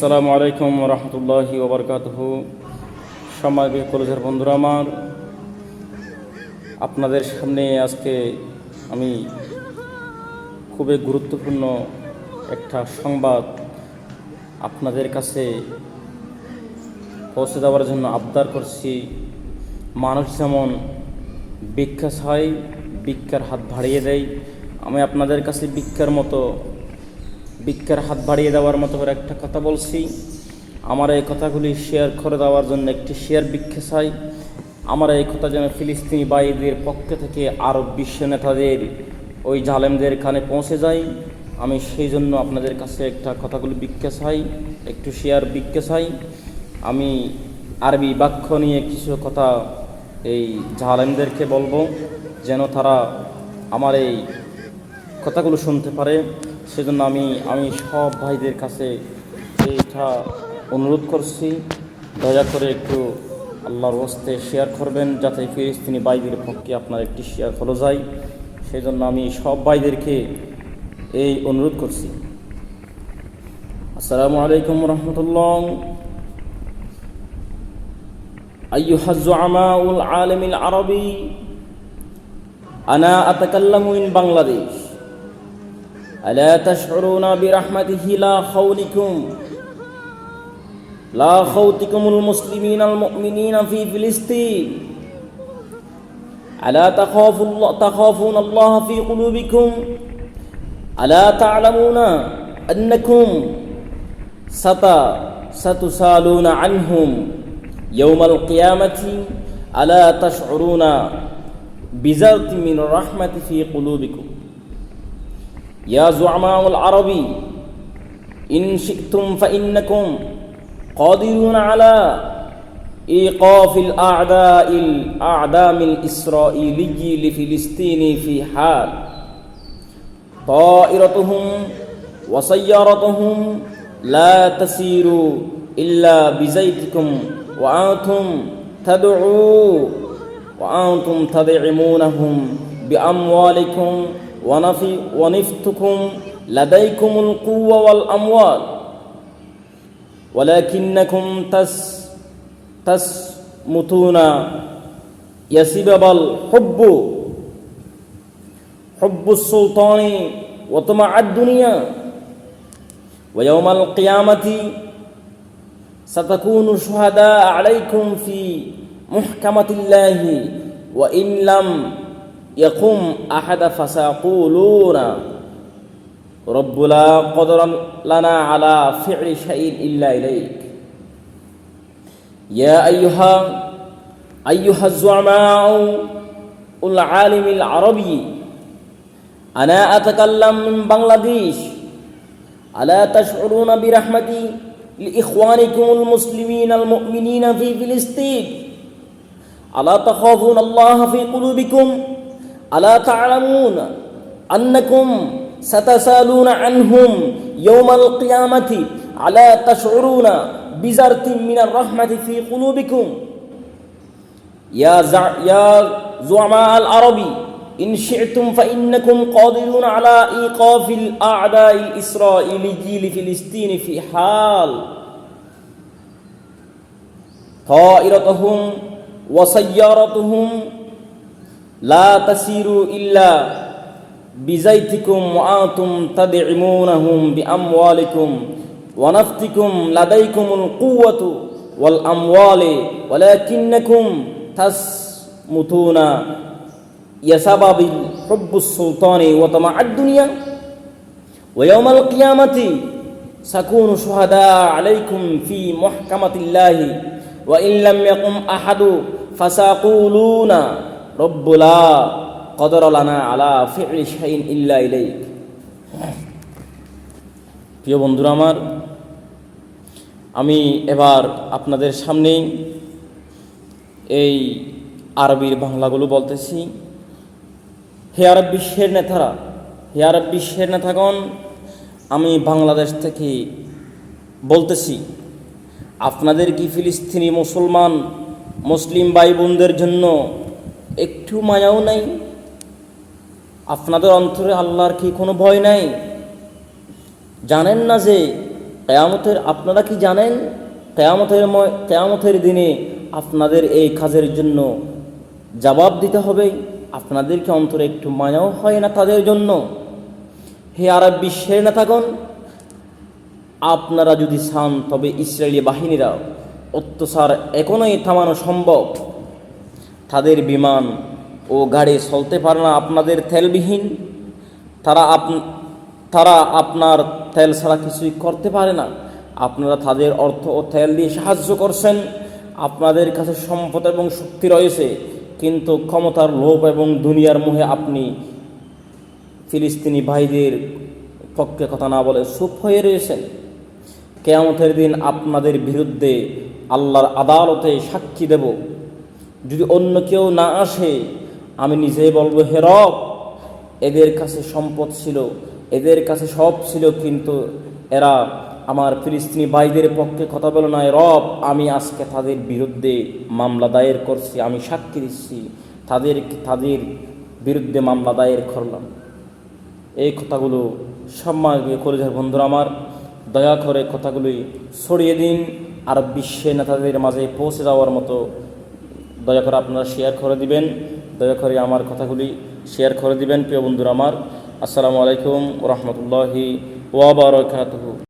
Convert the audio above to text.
আসসালামু আলাইকুম রহমতুল্লাহি ওবরকাতহ সমাজের কলেজের বন্ধুরা আমার, আপনাদের সামনে আজকে আমি খুবই গুরুত্বপূর্ণ একটা সংবাদ আপনাদের কাছে পৌঁছে দেওয়ার জন্য আবদার করছি। মানুষ যেমন ভিক্ষা চায়, ভিক্ষার হাত বাড়িয়ে দেয়, আমি আপনাদের কাছে ভিক্ষার মতো ভিক্ষার হাত বাড়িয়ে দেওয়ার মতো করে একটা কথা বলছি। আমার এই কথাগুলি শেয়ার করে দেওয়ার জন্য একটি শেয়ার ভিক্ষা চাই। আমার এই কথা যেন ফিলিস্তিনি বাইদের পক্ষ থেকে আরব বিশ্ব নেতাদের, ওই জালেমদের কানে পৌঁছে যায়। আমি সেই জন্য আপনাদের কাছে একটা কথাগুলি ভিক্ষা চাই, একটু শেয়ার ভিক্ষা চাই। আমি আরবি বাক্য নিয়ে কিছু কথা এই জালেমদেরকে বলব, যেন তারা আমার এই কথাগুলো শুনতে পারে। সেজন্য আমি আমি সব ভাইদের কাছে এইটা অনুরোধ করছি দয়া করে একটু আল্লাহর হস্তে শেয়ার করবেন যাতে ফিলিস্তিনি বাইদের পক্ষে আপনার একটি শেয়ার হলো যায় সেই জন্য আমি সব ভাইদেরকে এই অনুরোধ করছি আসসালামু আলাইকুম রহমতুল্লাহ أيها الزعماء العالم العربي أنا أتكلم من بنغلاديش ألا تشعرون برحمته لا خولكم لا خوتكم المسلمين المؤمنين في فلسطين ألا تخاف الله تخافون الله في قلوبكم ألا تعلمون أنكم ست ستسالون عنهم يوم القيامة ألا تشعرون بزرت من الرحمة في قلوبكم يا زعماء العربي إن شئتم فإنكم قادرون على إيقاف الأعداء الأعدام الإسرائيلي لفلسطين في حال طائرتهم وسيارتهم لا تسير إلا بزيتكم وأنتم تدعوا وأنتم تدعمونهم بأموالكم ونفي ونفتكم لديكم القوة والأموال ولكنكم تس تسمتون يسبب الحب حب السلطان وطمع الدنيا ويوم القيامة ستكون شهداء عليكم في محكمة الله وإن لم يقم أحد فسيقولون رب لا قدر لنا على فعل شيء إلا إليك. يا أيها أيها الزعماء العالم العربي أنا أتكلم من بنغلاديش. ألا تشعرون برحمتي لإخوانكم المسلمين المؤمنين في فلسطين؟ ألا تخافون الله في قلوبكم؟ ألا تعلمون أنكم ستسألون عنهم يوم القيامة ألا تشعرون بزرة من الرحمة في قلوبكم؟ يا زع يا زعماء العربي إن شئتم فإنكم قادرون على إيقاف الأعداء الإسرائيلي لفلسطين في حال طائرتهم وسيارتهم لا تسير إلا بزيتكم وأنتم تدعمونهم بأموالكم ونفتكم لديكم القوة والأموال ولكنكم تسمتون. يسبب حب السلطان وطمع الدنيا. ويوم القيامة سكون شهداء عليكم في محكمة الله. وإن لم يقم أحد فسيقولون রব্বুলা কদরলানা আলা ফিল ইল্লা ইলাইক। প্রিয় বন্ধুরা আমার, আমি এবার আপনাদের সামনে এই আরবির বাংলাগুলো বলতেছি। হে আরব বিশ্বের নেতারা, হে আরব বিশ্বের নেতাগণ, আমি বাংলাদেশ থেকে বলতেছি, আপনাদের কি ফিলিস্তিনি মুসলমান, মুসলিম ভাই বোনদের জন্য একটু মায়াও নাই। আপনাদের অন্তরে আল্লাহর কি কোনো ভয় নাই? জানেন না যে কেয়ামতের, আপনারা কি জানেন? কেয়ামতের কেয়ামতের দিনে আপনাদের এই কাজের জন্য জবাব দিতে হবে। আপনাদেরকে অন্তরে একটু মায়াও হয় না তাদের জন্য। হে আরব বিশ্বের নেতাগণ, আপনারা যদি চান তবে ইসরায়েলি বাহিনীরা অত্যাচার এখনোই থামানো সম্ভব। তাদের বিমান ও গাড়ি চলতে পারে না, আপনাদের তেলবিহীন। তারা আপ, তারা আপনার তেল ছাড়া কিছুই করতে পারে না। আপনারা তাদের অর্থ ও তেল দিয়ে সাহায্য করছেন। আপনাদের কাছে সম্পদ এবং শক্তি রয়েছে, কিন্তু ক্ষমতার লোভ এবং দুনিয়ার মুহে আপনি ফিলিস্তিনি ভাইদের পক্ষে কথা না বলে চুপ হয়ে রয়েছেন। কেয়ামতের দিন আপনাদের বিরুদ্ধে আল্লাহর আদালতে সাক্ষী দেব। যদি অন্য কেউ না আসে, আমি নিজেই বলব, হে রব, এদের কাছে সম্পদ ছিল, এদের কাছে সব ছিল, কিন্তু এরা আমার ফিলিস্তিনি ভাইদের পক্ষে কথা বলে নয় রব, আমি আজকে তাদের বিরুদ্ধে মামলা দায়ের করছি, আমি সাক্ষী দিচ্ছি তাদের তাদের বিরুদ্ধে মামলা দায়ের করলাম। এই কথাগুলো সম্মানীয় কলেজের বন্ধুরা আমার, দয়া করে কথাগুলি ছড়িয়ে দিন, আর বিশ্বে নেতাদের মাঝে পৌঁছে যাওয়ার মতো দয়া করে আপনারা শেয়ার করে দিবেন। দয়া করে আমার কথাগুলি শেয়ার করে দিবেন, প্রিয় বন্ধুরা আমার। আসসালামু আলাইকুম রহমতুল্লাহি ওয়াবারকাতুহু